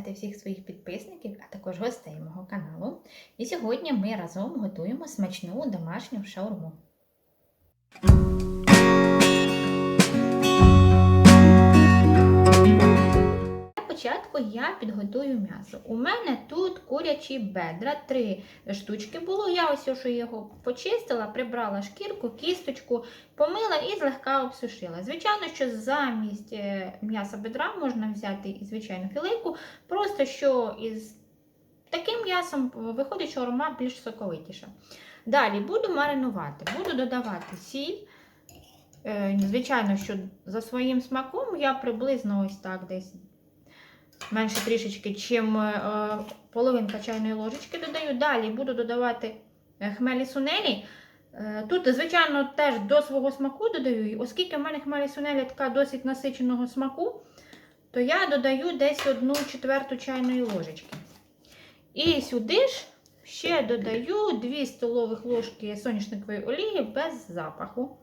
вітати всіх своїх підписників, а також гостей мого каналу. І сьогодні ми разом готуємо смачну домашню шаурму. Початку я підготую м'ясо. У мене тут курячі бедра, три штучки було. Я ось що його почистила, прибрала шкірку, кісточку, помила і злегка обсушила. Звичайно, що замість е, м'яса бедра можна взяти і звичайну філейку, просто що із таким м'ясом виходить шаурма більш соковитіша. Далі буду маринувати, буду додавати сіль. Е, Звичайно, що за своїм смаком я приблизно ось так десь менше трішечки, чим е, половинка чайної ложечки додаю. Далі буду додавати е, хмелі сунелі. Е, Тут, звичайно, теж до свого смаку додаю, і оскільки в мене хмелі сунелі така досить насиченого смаку, то я додаю десь одну четверту чайної ложечки. І сюди ж ще додаю 2 столових ложки соняшникової олії без запаху.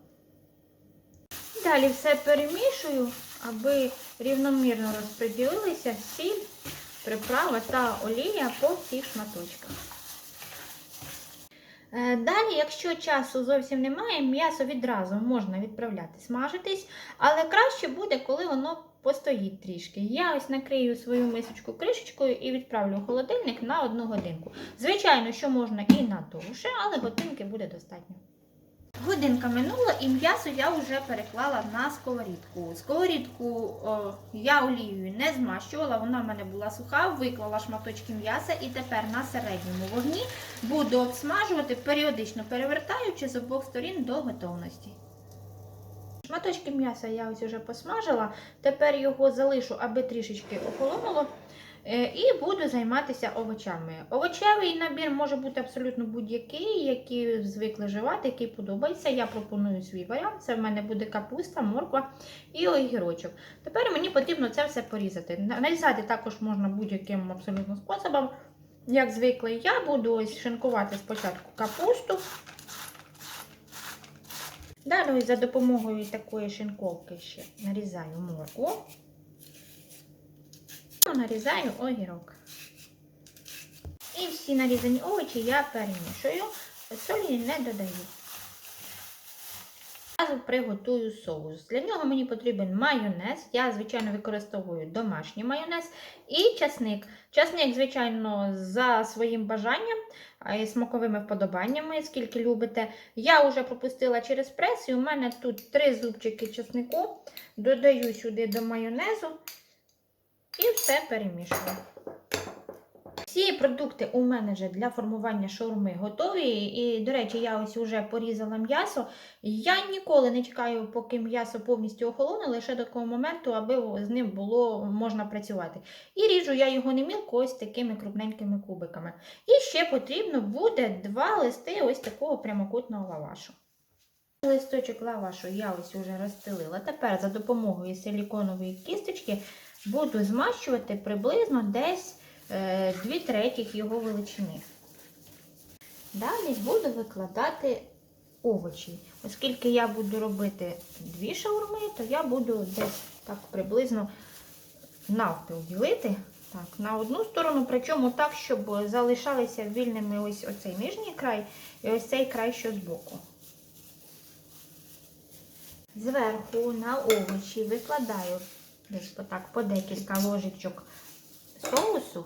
Далі все перемішую, аби рівномірно розподілилися сіль, приправа та олія по всіх шматочках. Е, Далі, якщо часу зовсім немає, м'ясо відразу можна відправляти смажитись, але краще буде, коли воно постоїть трішки. Я ось накрию свою мисочку кришечкою і відправлю в холодильник на одну годинку. Звичайно, що можна і на довше, але годинки буде достатньо. Годинка минула і м'ясо я вже переклала на сковорідку. Сковорідку о, я олією не змащувала, вона в мене була суха, виклала шматочки м'яса і тепер на середньому вогні буду обсмажувати, періодично перевертаючи з обох сторін до готовності. Шматочки м'яса я ось вже посмажила, тепер його залишу, аби трішечки охолонуло. Е, І буду займатися овочами. Овочевий набір може бути абсолютно будь-який, який звикли живати, який подобається. Я пропоную свій варіант. Це в мене буде капуста, морква і огірочок. Тепер мені потрібно це все порізати. Нарізати також можна будь-яким абсолютно способом. Як звикли, я буду ось шинкувати спочатку капусту. Далі за допомогою такої шинковки ще нарізаю моркву. Нарізаю огірок. І всі нарізані овочі я перемішую, солі не додаю. Зразу приготую соус. Для нього мені потрібен майонез. Я, звичайно, використовую домашній майонез і часник. Часник, звичайно, за своїм бажанням і смаковими вподобаннями, скільки любите. Я вже пропустила через прес, і у мене тут три зубчики часнику. Додаю сюди до майонезу. І все перемішую. Всі продукти у мене вже для формування шаурми готові. І, до речі, я ось вже порізала м'ясо. Я ніколи не чекаю, поки м'ясо повністю охолоне, лише до такого моменту, аби з ним було можна працювати. І ріжу я його не мілко ось такими крупненькими кубиками. І ще потрібно буде два листи ось такого прямокутного лавашу. Листочок лавашу я ось уже розстелила. Тепер за допомогою силіконової кісточки буду змащувати приблизно десь 2 третіх його величини. Далі буду викладати овочі. Оскільки я буду робити дві шаурми, то я буду десь так приблизно навпіл ділити. Так, на одну сторону, причому так, щоб залишалися вільними ось оцей нижній край і ось цей край, що збоку. Зверху на овочі викладаю десь отак по декілька ложечок соусу.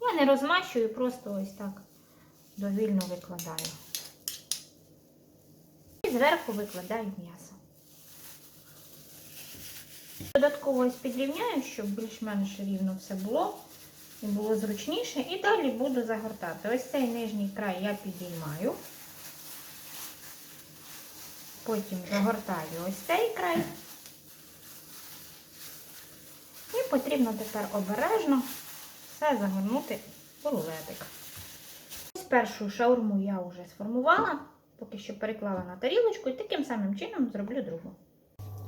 Я не розмащую, просто ось так довільно викладаю. І зверху викладаю м'ясо. Додатково ось підрівняю, щоб більш-менш рівно все було і було зручніше. І далі буду загортати. Ось цей нижній край я підіймаю. Потім загортаю ось цей край. І потрібно тепер обережно все загорнути у рулетик. Ось першу шаурму я вже сформувала, поки що переклала на тарілочку і таким самим чином зроблю другу.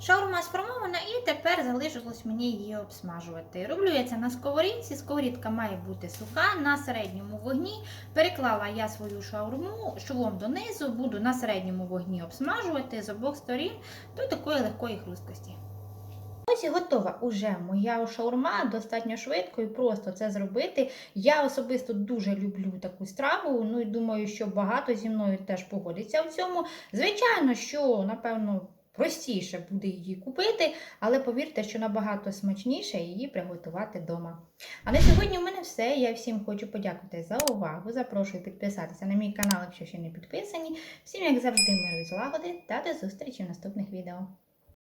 Шаурма сформована і тепер залишилось мені її обсмажувати. Роблю я це на сковорідці, сковорідка має бути суха, на середньому вогні. Переклала я свою шаурму швом донизу, буду на середньому вогні обсмажувати з обох сторін до такої легкої хрусткості. Ось і готова уже моя шаурма достатньо швидко і просто це зробити. Я особисто дуже люблю таку страву. Ну і думаю, що багато зі мною теж погодиться в цьому. Звичайно, що напевно. Простіше буде її купити, але повірте, що набагато смачніше її приготувати вдома. А на сьогодні в мене все. Я всім хочу подякувати за увагу. Запрошую підписатися на мій канал, якщо ще не підписані. Всім, як завжди, миру і злагоди та до зустрічі в наступних відео.